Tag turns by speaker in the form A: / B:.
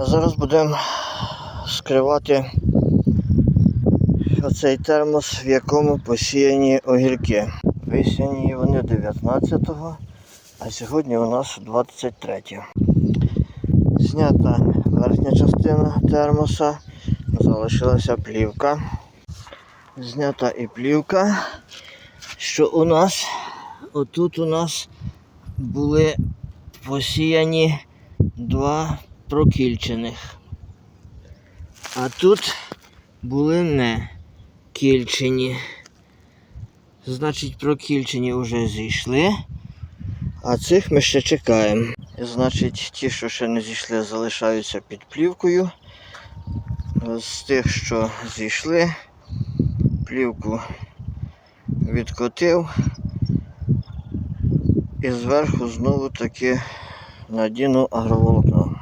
A: А зараз будемо скривати оцей термос, в якому посіяні огірки. Висіяні вони 19-го, а сьогодні у нас 23. Знята верхня частина термоса, залишилася плівка. Знята і плівка, що у нас отут у нас були посіяні два прокільчених. А тут були не кільчені. Значить, прокільчені вже зійшли, а цих ми ще чекаємо. Значить, ті, що ще не зійшли, залишаються під плівкою. З тих, що зійшли, плівку відкотив і зверху знову таки надіну агроволокно.